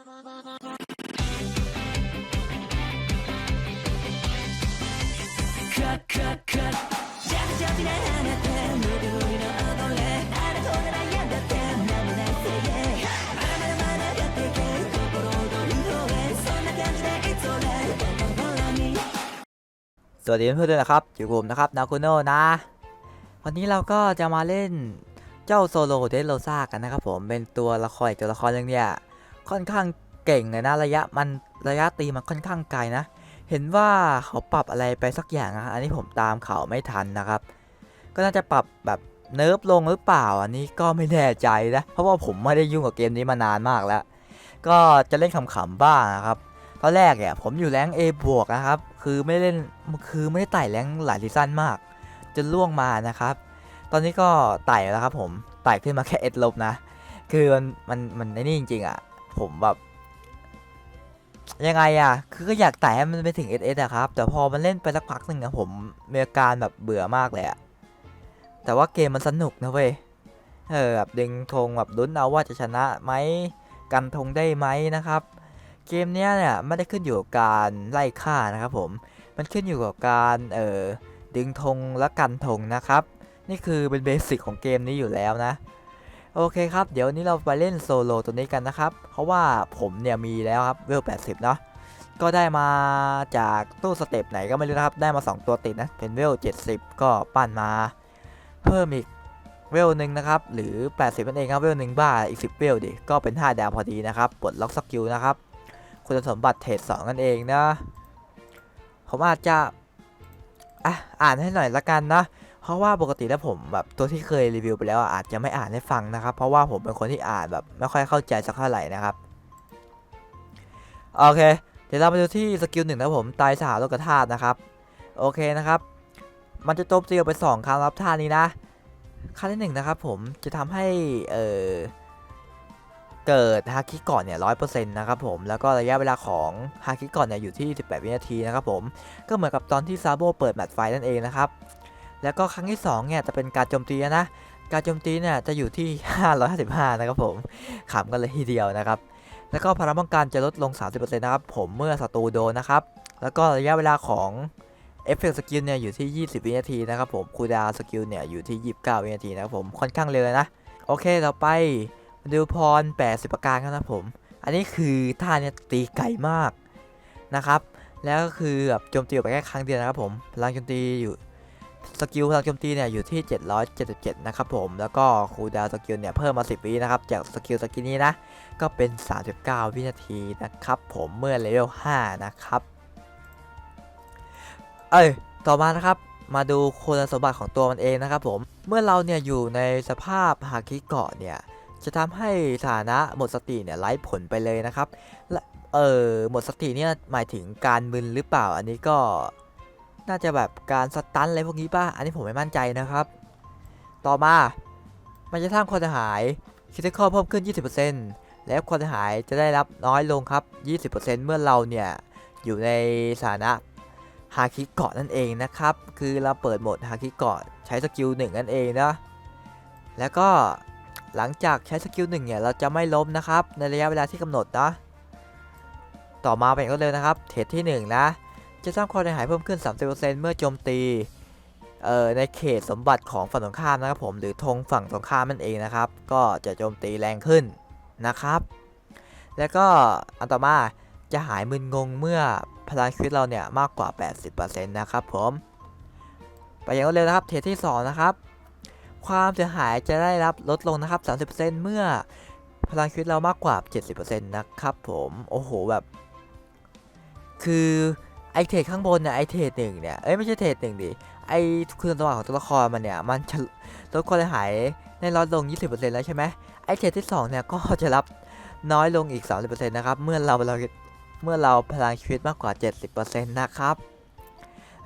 สวัสดีเพื่อนๆด้วยนะครับอยู่กับผมนะครับนาคุโนนะ วันนี้เราก็จะมาเล่นเจ้าโซโลเดโรซากันนะครับผมเป็นตัวละครอีกตัวละครหนึงเนี่ย ค่อนข้างเก่งเลยนะระยะมันระยะตีมันค่อนข้างไกลนะ เห็นว่าเขาปรับอะไรไปสักอย่างอะอันนี้ผมตามเขาไม่ทันนะครับ ก็น่าจะปรับแบบเนิร์ฟลงหรือเปล่าอันนี้ก็ไม่แน่ใจนะเพราะว่าผมไม่ได้ยุ่งกับเกมนี้มานานมากแล้ว ก็จะเล่นขำๆบ้างนะครับตอนแรกเนี่ยผมอยู่แรง A บวกนะครับ คือไม่เล่นคือไม่ได้ไต่แรงหลายซีซั่นมาก จนล่วงมานะครับ ตอนนี้ก็ไต่แล้วครับผมไต่ขึ้นมาแค่เอ็ดลบนะ คือมันมันมันไอ้นี่จริงๆอะ ผมแบบ ยังไงอะคือก็อยากไต่ให้มันไปถึงเอสเอสอะครับ แต่พอมันเล่นไปสักพักหนึ่งอะผมมีอาการแบบเบื่อมากเลยอะแต่ว่าเกมมันสนุกนะเว้ยเออแบบดึงธงแบบลุ้นเอาว่าจะชนะไหมกันธงได้ไหมนะครับ เกมเนี้ยเนี่ยไม่ได้ขึ้นอยู่กับการไล่ฆ่านะครับผมมันขึ้นอยู่กับการเออดึงธงและกันธงนะครับ นี่คือเป็นเบสิกของเกมนี้อยู่แล้วนะ โอเคครับ เดี๋ยววันนี้เราไปเล่นโซโลตัวนี้กันนะครับ เพราะว่าผมเนี่ยมีแล้วครับเวล 80 เนาะก็ได้มาจากตู้สเต็ปไหนก็ไม่รู้นะครับ ได้มา 2 ตัวติดนะ เป็นเวล 70 ก็ปั้นมา เพิ่มอีกเวลหนึ่งนะครับ หรือ 80นั่นเองครับ เวลหนึ่งบ้าอีก 10 เวลดิ ก็เป็น 5 ดาวพอดีนะครับ ปลดล็อกสกิลนะครับ คุณสมบัติเทรดสองนั่นเองนะ ผมอาจจะอะอ่านให้หน่อยละกันนะ ราะว่าปกติแล้วผมแบบตัวที่เคยรีวิวไปแล้วอาจจะไม่อ่านให้ฟังนะครับ เพราะว่าผมเป็นคนที่อ่านแบบไม่ค่อยเข้าใจสักเท่าไหร่นะครับ โอเค เดี๋ยวเราไปดูที่สกิลหนึ่งนะครับผมตายสหโลกธาตุนะครับ โอเคนะครับ มันจะโจมตีอไปสองครั้งรับท่านี้นะขั้นที่หนึ่งนะครับผมจะทำให้เอ่อเกิดฮาคิก่อนเนี่ยร้อยเปอร์เซ็นต์นะครับผมแล้วก็ระยะเวลาของฮาคิก่อนเนี่ยอยู่ที่ 18 วินาทีนะครับผมก็เหมือนกับตอนที่ซาโบเปิดแมตช์ไฟนั่นเองนะครับ แล้วก็ครั้งที่2เนี่ยจะเป็นการโจมตีนะ การโจมตีเนี่ยจะอยู่ที่ 555 นะครับผมขำกันเลยทีเดียวนะครับ แล้วก็พลังป้องกันจะลดลง 30%นะครับผมเมื่อศัตรูโดนนะครับ แล้วก็ระยะเวลาของเอฟเฟกต์สกิลเนี่ยอยู่ที่ 20 วินาทีนะครับผมคูดาสกิลเนี่ยอยู่ที่ 29 วินาทีนะครับผมค่อนข้างเร็วเลยนะ โอเคต่อไปดูพร 80 ประการครับนะผม อันนี้คือท่าเนี่ยตีไกลมากนะครับ แล้วก็คือแบบโจมตีออกไปแค่ครั้งเดียวนะครับผมพลังโจมตีอยู่ สกิลพลังโจมตีเนี่ยอยู่ที่ 777 นะครับผม แล้วก็คูลดาวน์สกิลเนี่ยเพิ่มมา 10 วินะครับ จากสกิลสกิลนี้นะ ก็เป็น 39 วินาทีนะครับผมเมื่อเลเวล 5 นะครับ เอ้ย ต่อมานะครับ มาดูคุณสมบัติของตัวมันเองนะครับผม เมื่อเราเนี่ยอยู่ในสภาพฮาคิเกาะเนี่ย จะทำให้สถานะหมดสติเนี่ยไร้ผลไปเลยนะครับและเออหมดสติเนี่ยหมายถึงการมึนหรือเปล่า อันนี้ก็ น่าจะแบบการสตันอะไรพวกนี้ป่ะ อันนี้ผมไม่มั่นใจนะครับ ต่อมา มันจะทำความเสียหายคิดข้อเพิ่มขึ้น 20%และความเสียหายจะได้รับน้อยลงครับ 20%เมื่อเราเนี่ยอยู่ในสถานะฮาคิเกาะนั่นเองนะครับ คือเราเปิดโหมดฮาคิเกาะใช้สกิลหนึ่งนั่นเองนะ แล้วก็หลังจากใช้สกิลหนึ่งเนี่ยเราจะไม่ล้มนะครับ ในระยะเวลาที่กำหนดนะ ต่อมาเป็นก็เลยนะครับ เทรดที่1นะ จะสร้างความเสียหายเพิ่มขึ้น 30%เมื่อโจมตีเอ่อในเขตสมบัติของฝั่งตรงข้ามนะครับผมหรือธงฝั่งตรงข้ามนั่นเองนะครับ ก็จะโจมตีแรงขึ้นนะครับ แล้วก็อันต่อมาจะหายมึนงงเมื่อพลังชีวิตเราเนี่ยมากกว่า 80%นะครับผมไปอย่างรวดเร็วนะครับเทรดที่ 2 นะครับ ความเสียหายจะได้รับลดลงนะครับ 30%เมื่อพลังชีวิตเรามากกว่า 70%นะครับผมโอ้โหแบบ คือ เทรดข้างบนเนี่ยไอเทรดหนึ่งเนี่ยเอ้ยไม่ใช่เทรดหนึ่งดิไอคุณสมบัติของตัวละครมันเนี่ยมันจะลดความเสียหายได้ลดลง 20%แล้วใช่ไหมไอเทรดที่2เนี่ยก็จะรับน้อยลงอีก 30%นะครับเมื่อเราเราเมื่อเราพลังชีวิตมากกว่า 70%นะครับ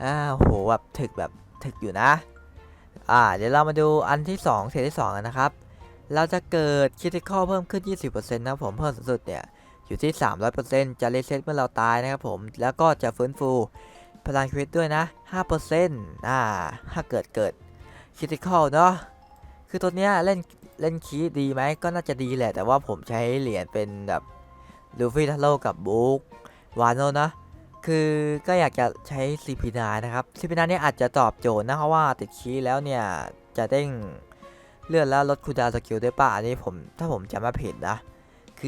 อ้าวโหแบบถึกแบบถึกอยู่นะอ่าเดี๋ยวเรามาดูอันที่2เทรดที่2กันนะครับเราจะเกิดคิด i ค a l เพิ่มขึ้น 20%นะครับผมเพิ่มสุดเนี่ย อยู่ที่ 300%จะรีเซ็ตเมื่อเราตายนะครับผม แล้วก็จะฟื้นฟูพลังชีวิตด้วยนะ 5%อ่า ถ้าเกิดเกิดคิด i ค a l เนาะ คือตัวเนี้ยเล่นเล่นคีย์ดีไหม ก็น่าจะดีแหละ แต่ว่าผมใช้เหรียญเป็นแบบลูฟี่ทัลโร่กับบุ๊กวานโนนะ คือก็อยากจะใช้ซีพีนานะครับซีพีนาเนี่ยอาจจะตอบโจทย์นะเพราะว่าติดคีย์แล้วเนี่ยจะเด้งเลื่อนแล้วลดคูดาวสกิลได้ป่ะ อันนี้ผมถ้าผมจำไม่ผิดนะ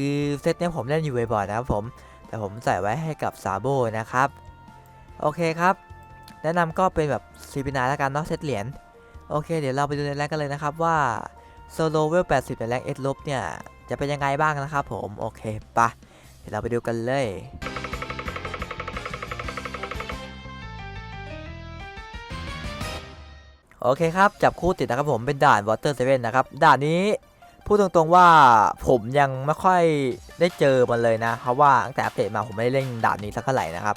คือเซตนี้ผมเล่นอยู่บ่อยๆนะครับผม แต่ผมใส่ไว้ให้กับซาโบนะครับ โอเคครับ แนะนำก็เป็นแบบซีพีนาแล้วกันเนาะเซตเหรียญ โอเค เดี๋ยวเราไปดูในแรงกันเลยนะครับว่าโซโลเวล 80 ในแรงเอสลบเนี่ย จะเป็นยังไงบ้างนะครับผม โอเคปะเดี๋ยวเราไปดูกันเลยโอเคครับ จับคู่ติดนะครับผมเป็นด่าน Water 7นะครับ ด่านนี้ พูดตรงๆว่าผมยังไม่ค่อยได้เจอมันเลยนะ เพราะว่าตั้งแต่อัปเดตมาผมไม่ได้เล่นด่านนี้สักเท่าไหร่นะครับ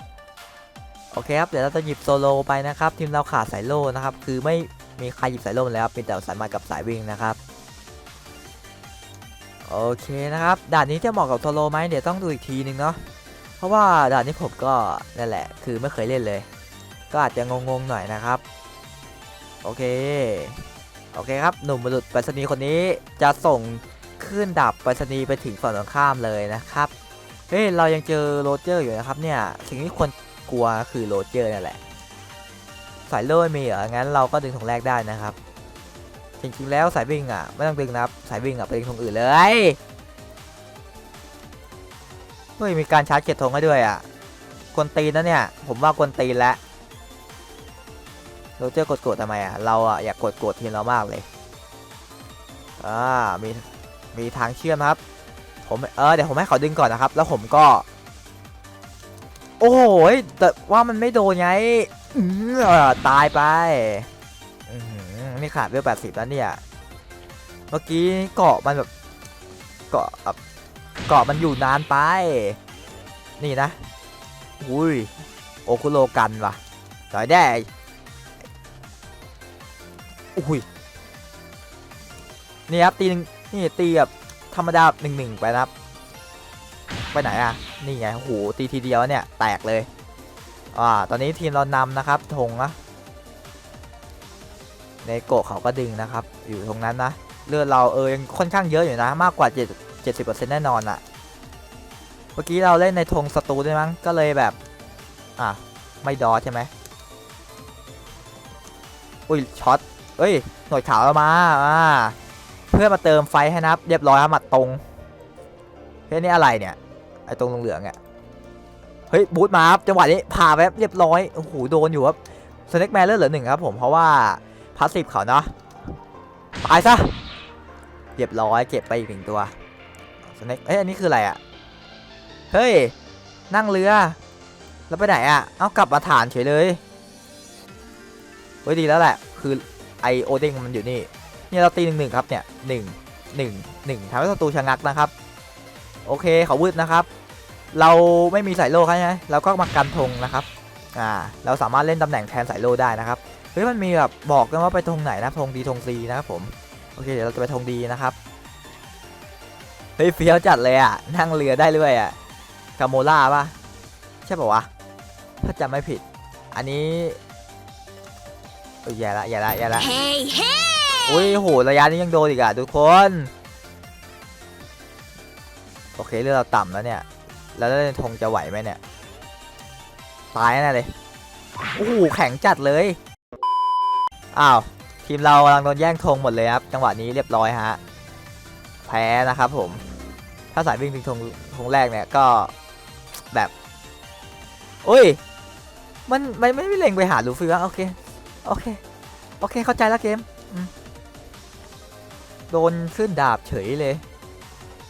โอเคครับ เดี๋ยวเราจะหยิบโซโลไปนะครับทีมเราขาดสายโล่นะครับ คือไม่มีใครหยิบสายโล่มาแล้วเป็นแต่สายมากับสายวิ่งนะครับ โอเคนะครับด่านนี้จะเหมาะกับโซโลไหมเดี๋ยวต้องดูอีกทีนึงเนาะ เพราะว่าด่านนี้ผมก็นั่นแหละ คือไม่เคยเล่นเลย ก็อาจจะงงๆหน่อยนะครับ โอเค โอเคครับ หนุ่มบุรุษไปรษณีย์คนนี้จะส่งขึ้นดับไปรษณีย์ไปถึงฝั่งตรงข้ามเลยนะครับ เฮ้ย เรายังเจอโรเจอร์อยู่นะครับเนี่ย สิ่งที่ควรกลัวคือโรเจอร์นั่นแหละ สายโล่ไม่มีเหรอ งั้นเราก็ดึงธงแรกได้นะครับ จริงๆแล้วสายวิ่งอะไม่ต้องดึงนะครับ สายวิ่งอะไปดึงธงอื่นเลย เฮ้ย มีการชาร์จเก็บธงให้ด้วยอะกวนตีนนะเนี่ย ผมว่ากวนตีนแล้ว โรเจอร์กดโกดทำไมอะ เราอะอยากกดโกดทีมเรามากเลย อ่า มี มีทางเชื่อมครับ ผม เออ เดี๋ยวผมให้เขาดึงก่อนนะครับ แล้วผมก็ โอ้โหแต่ว่ามันไม่โดนไงตายไปนี่ขาดเวลแปดสิบแล้วเนี่ย เมื่อกี้เกาะมันแบบ เกาะแบบเกาะมันอยู่นานไป นี่นะ อุ้ย โอคุโรกันว่ะต่อยได้ อุ้ยนี่ครับตีหนึ่งนี่ตีแบบธรรมดาหนึ่งหนึ่งไปนะครับ ไปไหนอะ นี่ไงโอ้โหตีทีเดียวเนี่ยแตกเลยอ่าตอนนี้ทีมเรานำนะครับธงนะในโกะเขาก็ดึงนะครับ อยู่ตรงนั้นนะเลือดเราเออยังค่อนข้างเยอะอยู่นะ มากกว่า 70%แน่นอนอะเมื่อกี้เราเล่นในธงศัตรูด้วยมั้งก็เลยแบบ อะ ไม่ดอใช่ไหมอุ้ยช็อต เอ้ยหน่วยขาวเรามาอ่าเพื่อมาเติมไฟให้นะครับ เรียบร้อยครับหมัดตรงเฮ้ยนี่อะไรเนี่ยไอตรงเหลืองๆอะเฮ้ยบูทมาครับจังหวะนี้ผ่าแบบเรียบร้อยโอ้โหโดนอยู่ครับสเน็กแมนเลือดเหลือหนึ่งครับผมเพราะว่าพาสซีฟเขาเนาะตายซะเรียบร้อยเก็บไปอีกหนึ่งตัวสเน็กเอ้ยอันนี้คืออะไรอะเฮ้ยนั่งเรือแล้วไปไหนอะเอากลับมาฐานเฉยเลยเฮ้ยดีแล้วแหละ คือ ไอโอเด้งมันอยู่นี่เนี่ยเราตีหนึ่งหนึ่งครับเนี่ยหนึ่งหนึ่งหนึ่งทำให้ศัตรูชะงักนะครับ โอเคเขาวืดนะครับ เราไม่มีสายโล่ครับใช่ไหมเราก็มากันธงนะครับอ่าเราสามารถเล่นตำแหน่งแทนสายโล่ได้นะครับเฮ้ยมันมีแบบบอกกันว่าไปธงไหนนะธงดีธงซีนะครับผมโอเคเดี๋ยวเราจะไปธงดีนะครับเฮ้ยเฟี้ยวจัดเลยอะนั่งเรือได้ด้วยอะกาโมล่าปะใช่ป่าวะถ้าจำไม่ผิด อันนี้ เอ้ยแย่ละแย่ละแย่ละ Hey, hey! อุ้ยโหระยะนี้ยังโดนอีกอะทุกคน โอเคเลือดเราต่ำแล้วเนี่ย แล้วเล่นธงจะไหวไหมเนี่ย ตายแน่เลยโอ้โหแข็งจัดเลย อ้าว ทีมเรากำลังโดนแย่งธงหมดเลยครับ จังหวะนี้เรียบร้อยฮะ แพ้นะครับผม ถ้าสายวิ่งถึงธงธงแรกเนี่ยก็แบบ อุ้ย มันมันไม่ไม่เล็งไปหาลูฟี่วะโอเค โอเค โอเค เข้าใจแล้วเกม โดนขึ้นดาบเฉยเลย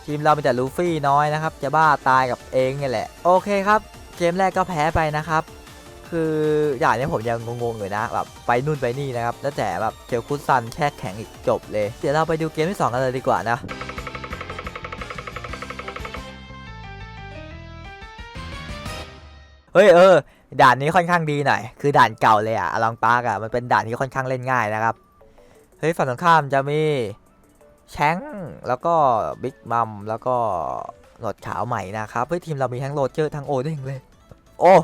ทีมเราเป็นแต่ลูฟี่น้อยนะครับ จะบ้าตายกับเองนี่แหละ โอเคครับ เกมแรกก็แพ้ไปนะครับ คืออย่างนี้ผมยังงงๆอยู่นะ แบบไปนู่นไปนี่นะครับ แล้วแต่แบบเจอคุซันแช่แข็งอีกจบเลย เดี๋ยวเราไปดูเกมที่2กันเลยดีกว่านะเฮ้ยเออ ด่านนี้ค่อนข้างดีหน่อย คือด่านเก่าเลยอะอลองปาร์กอะมันเป็นด่านที่ค่อนข้างเล่นง่ายนะครับ เฮ้ยฝั่งตรงข้ามจะมีแชงแล้วก็บิ๊กมัมแล้วก็หนวดขาวใหม่นะครับ เฮ้ยทีมเรามีทั้งโรเจอร์ทั้งโอเด้งเลย โอ้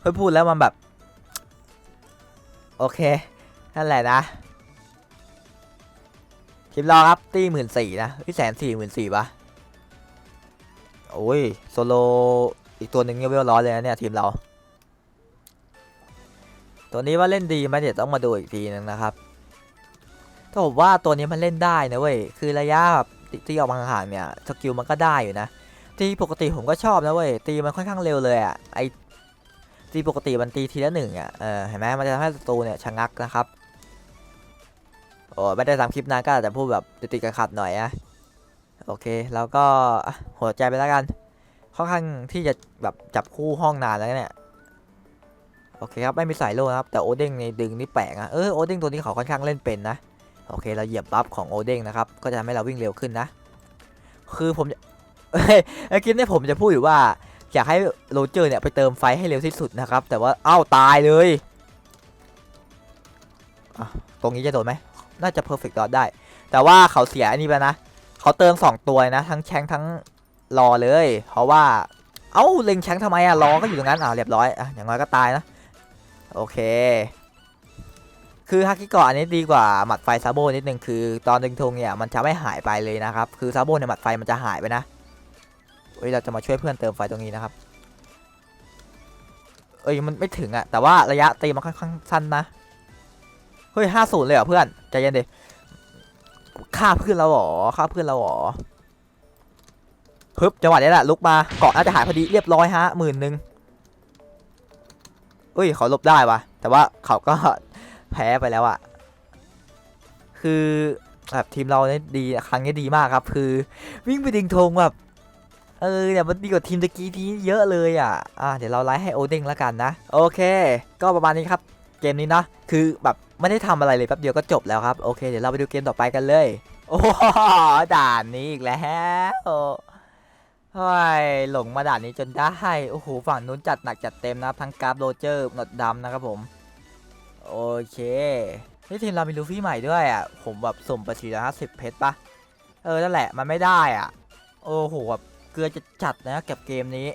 เฮ้ยพูดแล้วมันแบบ โอเค นั่นแหละนะ ทีมเราครับตีหมื่นสี่นะพี่แสนสี่หมื่นสี่ปะโอ้ยโซโล อีกตัวหนึ่งเนี่ยเวลร้อยเลยนะเนี่ยทีมเรา ตัวนี้ว่าเล่นดีไหมเดี๋ยวต้องมาดูอีกทีนึงนะครับถ้าผมว่าตัวนี้มันเล่นได้นะเว้ยคือระยะแบบตีออกมาห่างๆเนี่ยสกิลมันก็ได้อยู่นะตีปกติผมก็ชอบนะเว้ยตีมันค่อนข้างเร็วเลยอะ่ะไอตีปกติมันตีทีละหนึ่งอะ่ะเออเห็นไหมมันจะทำให้ศัตรูเนี่ยชะงักนะครับโอ้ไม่ได้ทำคลิปนานก็อาจจะพูดแบบติดๆขัดๆหน่อยนะโอเค แล้วก็หัวใจไปแล้วกัน ค่อนข้างที่จะแบบจับคู่ห้องนานแล้วเนี่ยโอเคครับไม่มีสายโล่นะครับแต่โอเด้งในดึงนี่แปลกอะเออโอเด้งตัวนี้เขาค่อนข้างเล่นเป็นนะโอเคเราเหยียบบัฟของโอเด้งนะครับก็จะทำให้เราวิ่งเร็วขึ้นนะ คือผมจะเอ้ยเมื่อกี้เนี่ยผมจะพูดอยู่ว่าอยากให้โรเจอร์เนี่ยไปเติมไฟให้เร็วที่สุดนะครับ แต่ว่าเอ้าตายเลยตรงนี้จะโดนไหมน่าจะเพอร์เฟกต์ดอทได้ แต่ว่าเขาเสียอันนี้ไปนะ เขาเติมสองตัวนะ ทั้งแชงทั้ง รอเลย เพราะว่า เอ้าเล็งแชงทำไมอะรอก็อยู่ตรงนั้นอ่าเรียบร้อยอะอย่างน้อยก็ตายนะ โอเค คือฮากิเกาะอันนี้ดีกว่าหมัดไฟซาโบนิดนึงคือ ตอนดึงธงเนี่ยมันจะไม่หายไปเลยนะครับ คือซาโบเนี่ยหมัดไฟมันจะหายไปนะเอ้ยเราจะมาช่วยเพื่อนเติมไฟตรงนี้นะครับ เอ้ยมันไม่ถึงอะแต่ว่าระยะตีมันค่อนข้างสั้นนะ เฮ้ยห้าศูนย์เลยเหรอเพื่อนใจเย็นดิฆ่าเพื่อนเราเหรอฆ่าเพื่อนเราเหรอ ฮึบจังหวะนี้แหละลุกมาเกาะน่าจะหายพอดีเรียบร้อยฮะหมื่นหนึ่งเอ้ยเขาลบได้วะแต่ว่าเขาก็แพ้ไปแล้วอะคือแบบทีมเราเนี่ยดีครั้งนี้ดีมากครับ คือวิ่งไปดึงธงแบบเออเนี่ยมันดีกว่าทีมตะกี้ทีเยอะเลยอะอะเดี๋ยวเราไลฟ์ให้โอเด้งแล้วกันนะ โอเค ก็ประมาณนี้ครับ เกมนี้นะคือแบบไม่ได้ทำอะไรเลยแป๊บเดียวก็จบแล้วครับ โอเค เดี๋ยวเราไปดูเกมต่อไปกันเลย โอ้โหด่านนี้อีกแล้ว เฮ้ยหลงมาด่านนี้จนได้ โอ้โห ฝั่งนู้นจัดหนักจัดเต็มนะครับ ทั้งกราฟโรเจอร์หนวดดำนะครับผม โอเคนี่ทีมเรามีลูฟี่ใหม่ด้วยอะ ผมแบบสุ่มไป450เพชรปะเออ นั่นแหละ มันไม่ได้อะ โอ้โหแบบเกลือจะจัดนะกับเกมนี้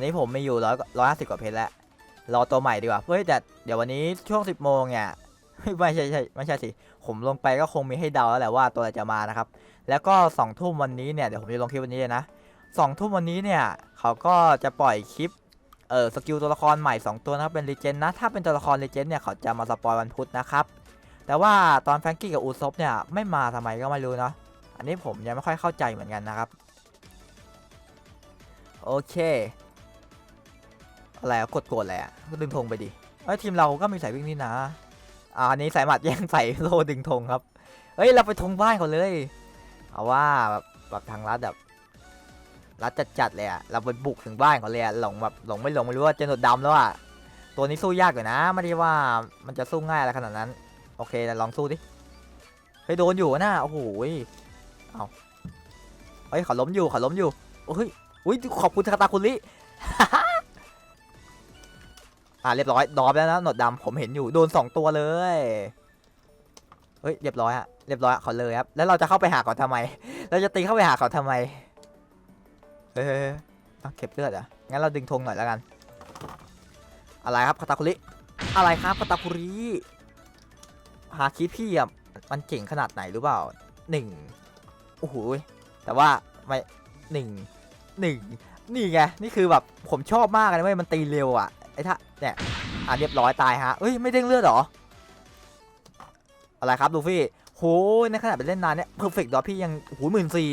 นี้ผมมีอยู่ร้อยร้อยห้าสิบกว่าเพชรแล้ว รอตัวใหม่ดีกว่า เฮ้ยแต่เดี๋ยววันนี้ช่วง10โมงเนี่ยไม่ใช่ใช่ไม่ใช่สิ ผมลงไปก็คงมีให้เดาแล้วแหละว่าตัวอะไรจะมานะครับ แล้วก็สองทุ่มวันนี้เนี่ยเดี๋ยวผมจะลงคลิปวันนี้เลยนะ สองทุ่มวันนี้เนี่ยเขาก็จะปล่อยคลิปเออสกิลตัวละครใหม่ 2 ตัวนะครับเป็นรีเจนนะถ้าเป็นตัวละครรีเจนเนี่ยเขาจะมาสปอยวันพุธนะครับแต่ว่าตอนแฟรงกี้กับอูซบเนี่ยไม่มาทำไมก็ไม่รู้เนาะอันนี้ผมยังไม่ค่อยเข้าใจเหมือนกันนะครับโอเคอะไรกดโกรธอะไรอะก็ดึงธงไปดิเอ้ยทีมเราก็มีสายวิ่งนี่นะอ่าอันนี้สายหมัดแย่งใส่โลดึงธงครับเอ้ยเราไปธงบ้านเขาเลยเอาว่าแบบแบบทางรัฐแบบ รัดจัดๆเลยอะเราไปบุกถึงบ้านเขาเลยอะหลงแบบหลงไม่หลงไม่รู้ว่าเจนหนวดดำแล้วอะตัวนี้สู้ยากอยู่นะ ไม่ได้ว่ามันจะสู้ง่ายอะไรขนาดนั้น โอเคแต่ลองสู้ดิเฮ้ยโดนอยู่นะโอ้โหเอาเฮ้ยเขาล้มอยู่เขาล้มอยู่โอ้ยอุ้ยขอบคุณคาตาคุริอ่าเรียบร้อยดอมแล้วนะหนวดดำผมเห็นอยู่โดนสองตัวเลยเฮ้ยเรียบร้อยอะเรียบร้อยเขาเลยครับแล้วเราจะเข้าไปหาเขาทำไม เราจะตีเข้าไปหาเขาทำไม เฮ้ยเอาเก็บเลือดอะงั้นเราดึงธงหน่อยแล้วกัน อะไรครับคาตาคุริ อะไรครับคาตาคุริหาคิดพี่อะมันเจ๋งขนาดไหนหรือเปล่าหนึ่งโอ้โหแต่ว่าไม่หนึ่งหนึ่งนี่ไงนี่คือแบบผมชอบมากเลยเว้ยมันตีเร็วอะไอ้ท่าเนี่ยอะเรียบร้อยตายฮะเอ้ยไม่เด้งเลือดหรอ อะไรครับลูฟี่โหในขณะไปเล่นนานเนี่ยเพอร์เฟกต์ดอพี่ยังโหหมื่นสี่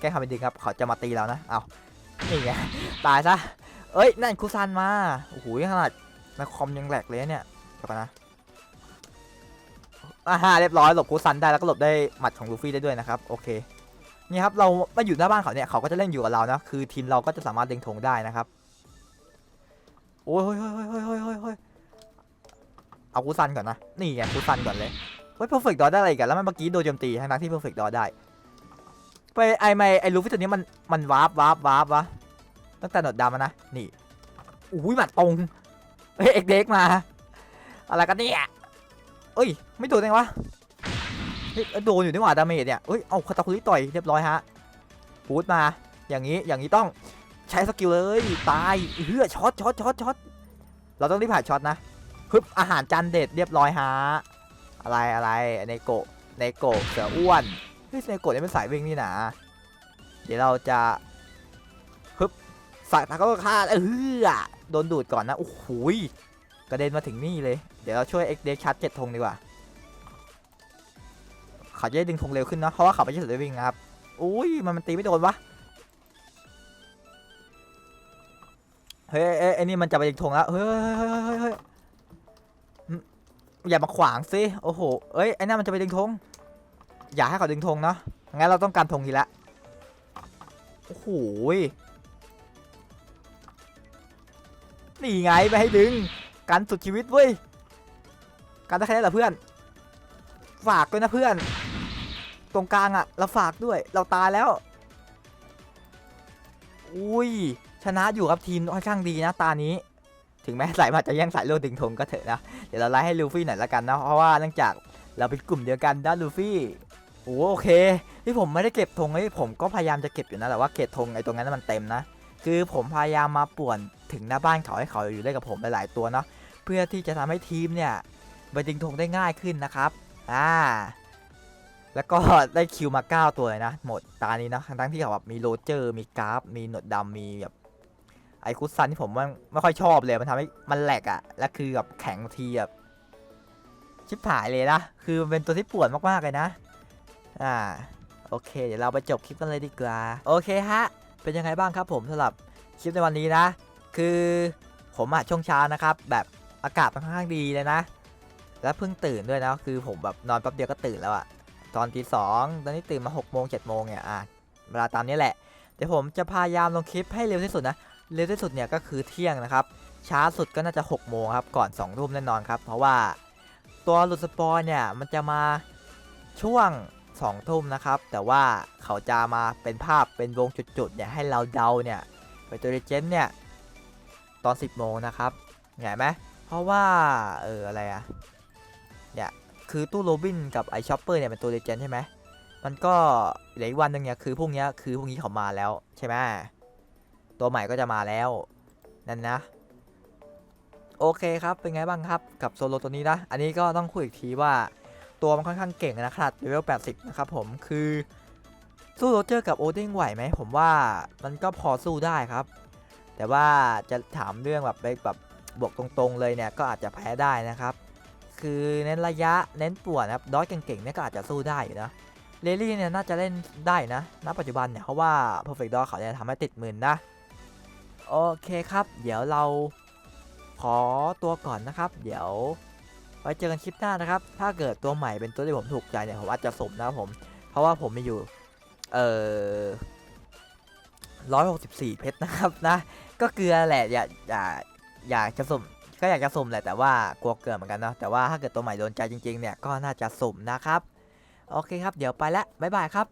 แกล้งทำเป็นดึงครับเขาจะมาตีเรานะ เอานี่ไงตายซะ เอ้ย นั่นคุซันมา โอ้โหขนาดในคอมยังแหลกเลยเนี่ยเดี๋ยวนะอ่าฮะเรียบร้อยหลบคุซันได้แล้วก็หลบได้หมัดของลูฟี่ได้ด้วยนะครับ โอเคนี่ครับเรามาอยู่หน้าบ้านเขาเนี่ยเขาก็จะเล่นอยู่กับเรานะคือทีมเราก็จะสามารถเดึงธงได้นะครับโอ้ยเฮ้ยเฮ้ยเฮ้ยเฮ้ยเฮ้ยเฮ้ยเอาคุซันก่อนนะนี่ไงคุซันก่อนเลยเฮ้ยเพอร์เฟกต์ดอได้อะไรกันแล้วมันเมื่อกี้โดนโจมตีทั้งๆที่เพอร์เฟกต์ดอได้ ไปไอไม่ไอลูฟี่ตัวนี้มันมันวาร์ปวาร์ปวาร์ปวะตั้งแต่หนวดดำนะนี่อุ้ยหมัดตรงเฮ้ยเอ็กเด็กมา อะไรกันเนี่ยเอ้ย ไม่โดนเองวะเฮ้โดนอยู่นี่หว่าดาเมจเนี่ยเอ้ยเอาคาตาคุริต่อยเรียบร้อยฮะพูดมา อย่างนี้อย่างนี้ต้องใช้สกิลเลยตายเฮือช็อตช็อตช็อตช็อตเราต้องรีบผ่านช็อตนะฮึบอาหารจานเด็ดเรียบร้อยฮะอะไรอะไรในโกะในโกะเสืออ้วน เฮ้ยเซโกะเนี่ยเป็นสายวิ่งนี่นะเดี๋ยวเราจะฝากตาก็ฆ่าเออโดนดูดก่อนนะโอ้โหกระเด็นมาถึงนี่เลย เดี๋ยวเราช่วยเอ็กเด็กชัดเจ็ดธงดีกว่าเขาจะได้ดึงธงเร็วขึ้นเนะเพราะว่าเขาไม่ใช่สุดวิ่งนะครับอุ้ยมันมันตีไม่โดนวะเฮ้ยเอ้ยไอ้นี่มันจะไปดึงธงแล้วเฮ้ยเฮ้ยเฮ้ยเฮ้ยเฮ้ยอืมอย่ามาขวางสิโอ้โหเอ้ยไอ้นั่นมันจะไปดึงธง อย่าให้เขาดึงธงเนาะงั้นเราต้องการธงทีละโอ้โหนี่ไงไม่ให้ดึงการสุดชีวิตเว้ยการได้แค่นี้เหรอเพื่อน ฝากด้วยนะเพื่อน ตรงกลางอะเราฝากด้วย เราตายแล้ว อุ้ย ชนะอยู่ครับทีมค่อนข้างดีนะตานี้ ถึงแม้สายมาจะแย่งสายโลดดึงธงก็เถอะนะ เดี๋ยวเราไล่ให้ลูฟี่หน่อยละกันนะ เพราะว่าเนื่องจากเราเป็นกลุ่มเดียวกันด้านลูฟี่ โอ้โอเคที่ผมไม่ได้เก็บธงไอ้ผมก็พยายามจะเก็บอยู่นะแต่ว่าเก็บธงไอ้ตรงนั้นมันเต็มนะ คือผมพยายามมาป่วนถึงหน้าบ้านเขาให้เขาอยู่ด้วยกับผมหลายๆตัวเนาะเพื่อที่จะทำให้ทีมเนี่ยไปดึงธงได้ง่ายขึ้นนะครับอ่าแล้วก็ได้คิวมา 9 ตัวเลยนะ หมดตานี้นะทั้งที่เขาแบบมีโรเจอร์ มีกราฟ มีหนวดดำมีแบบไอคุซันที่ผมว่าไม่ค่อยชอบเลย มันทำให้มันแหลกอะและคือแบบแข็งทีแบบชิบหายเลยนะ คือมันเป็นตัวที่ปวดมากๆเลยนะ อ่าโอเค เดี๋ยวเราไปจบคลิปกันเลยดีกว่า โอเคฮะ เป็นยังไงบ้างครับผมสำหรับคลิปในวันนี้นะ คือผมอะช่วงเช้านะครับ แบบอากาศค่อนข้างดีเลยนะ แล้วเพิ่งตื่นด้วยนะ คือผมแบบนอนแป๊บเดียวก็ตื่นแล้วอะตอนตีสองตอนนี้ตื่นมา6กโมงเจ็ดโมงเนี่ยอะเวลาตามนี้แหละ เดี๋ยวผมจะพยายามลงคลิปให้เร็วที่สุดนะ เร็วที่สุดเนี่ยก็คือเที่ยงนะครับ ช้าสุดก็น่าจะ6กโมงครับ ก่อน2องทุ่มแน่นอนครับ เพราะว่าตัวหลุดสปอยเนี่ยมันจะมาช่วง 2องทุ่มนะครับ แต่ว่าเขาจะมาเป็นภาพเป็นวงจุดๆเนี่ยให้เราเดาเนี่ยไปตัวเรเจนเนี่ยตอน 10 โมงนะครับเห็นไหมเพราะว่าเอออะไรอะเนี่ยคือตู้โรบินกับไอช็อปเปอร์เนี่ยเป็นตัวเลเจนใช่ไหมมันก็เหลืออีกวันหนึ่งเนี่ยคือพรุ่งนี้คือพรุ่งนี้เขามาแล้วใช่ไหมตัวใหม่ก็จะมาแล้วนั่นนะโอเคครับเป็นไงบ้างครับกับโซโลตัวนี้นะ อันนี้ก็ต้องคุยอีกทีว่า ตัวมันค่อนข้างเก่งนะขนาดเลเวล80 นะครับผมคือสู้โรเจอร์กับโอเด้งไหวไหมผมว่ามันก็พอสู้ได้ครับ แต่ว่าจะถามเรื่องแบบไปแบบบวกตรงๆเลยเนี่ยก็อาจจะแพ้ได้นะครับ คือเน้นระยะเน้นป่วนนะครับดอสเก่งๆเนี่ยก็อาจจะสู้ได้อยู่นะเลลี่เนี่ยน่าจะเล่นได้นะณปัจจุบันเนี่ยเพราะว่า Perfect Dog เขาเนี่ยทำให้ติดหมื่นนะ โอเคครับ เดี๋ยวเราขอตัวก่อนนะครับ เดี๋ยว ไว้เจอกันคลิปหน้านะครับ ถ้าเกิดตัวใหม่เป็นตัวที่ผมถูกใจเนี่ยผมอาจจะสมนะครับผม เพราะว่าผมมีอยู่ เออร้อยหกสิบสี่เพชรนะครับนะ ก็เกลือแหละอยากอยากอยากจะสมก็อยากจะสมแหละแต่ว่ากลัวเกลือเหมือนกันเนาะแต่ว่าถ้าเกิดตัวใหม่โดนใจจริงๆเนี่ยก็น่าจะสมนะครับโอเคครับ เดี๋ยวไปละบ๊ายบายครับ